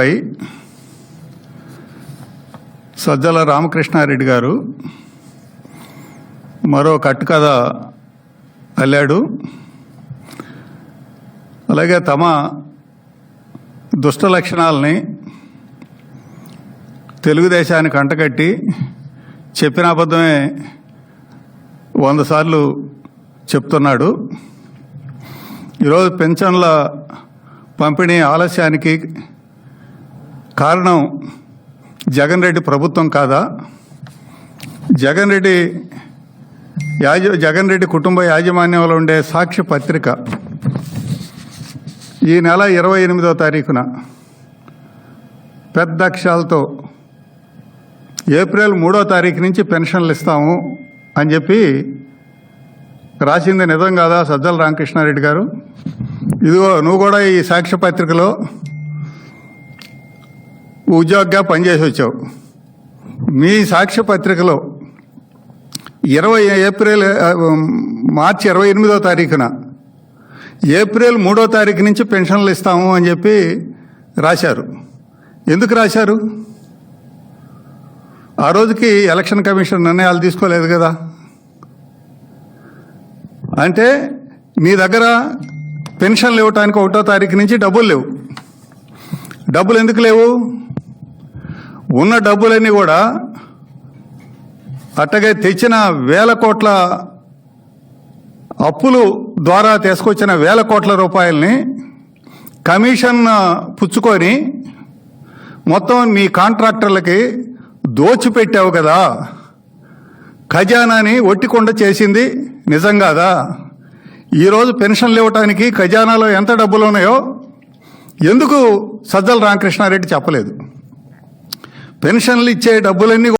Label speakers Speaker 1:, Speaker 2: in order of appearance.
Speaker 1: పై సజ్జల రామకృష్ణారెడ్డి గారు మరో కట్టుకథ అల్లాడు. అలాగే తమ దుష్ట లక్షణాలని తెలుగుదేశానికి అంటకట్టి చెప్పిన అబద్ధమే వంద సార్లు చెప్తున్నాడు. ఈరోజు పెన్షన్ల పంపిణీ ఆలస్యానికి కారణం జగన్ రెడ్డి ప్రభుత్వం కాదా? జగన్ రెడ్డి యాజ జగన్ రెడ్డి కుటుంబ యాజమాన్యంలో ఉండే సాక్షి పత్రిక ఈ నెల ఇరవై ఎనిమిదో తారీఖున పెద్ద అక్షరాలతో ఏప్రిల్ మూడో తారీఖు నుంచి పెన్షన్లు ఇస్తాము అని చెప్పి రాసింది నిజం కాదా సజ్జల రామకృష్ణారెడ్డి గారు? ఇదిగో నువ్వు కూడా ఈ సాక్ష్య పత్రికలో ఉద్యోగిగా పనిచేసి వచ్చావు. మీ సాక్ష్య పత్రికలో ఇరవై ఏప్రిల్ మార్చి ఇరవై ఎనిమిదో తారీఖున ఏప్రిల్ మూడో తారీఖు నుంచి పెన్షన్లు ఇస్తాము అని చెప్పి రాశారు. ఎందుకు రాశారు? ఆ రోజుకి ఎలక్షన్ కమిషన్ నిర్ణయాలు తీసుకోలేదు కదా. అంటే మీ దగ్గర పెన్షన్లు ఇవ్వటానికి ఒకటో తారీఖు నుంచి డబ్బులు లేవు. డబ్బులు ఎందుకు లేవు? ఉన్న డబ్బులన్నీ కూడా అట్టగే తెచ్చిన వేల కోట్ల అప్పులు ద్వారా తీసుకొచ్చిన వేల కోట్ల రూపాయల్ని కమిషన్ పుచ్చుకొని మొత్తం మీ కాంట్రాక్టర్లకి దోచిపెట్టావు కదా. ఖజానాని ఒట్టికొండ చేసింది నిజం కాదా? ఈరోజు పెన్షన్లు ఇవ్వటానికి ఖజానాలో ఎంత డబ్బులు ఉన్నాయో ఎందుకు సజ్జల రామకృష్ణారెడ్డి చెప్పలేదు? పెన్షన్లు ఇచ్చే డబ్బులన్నీ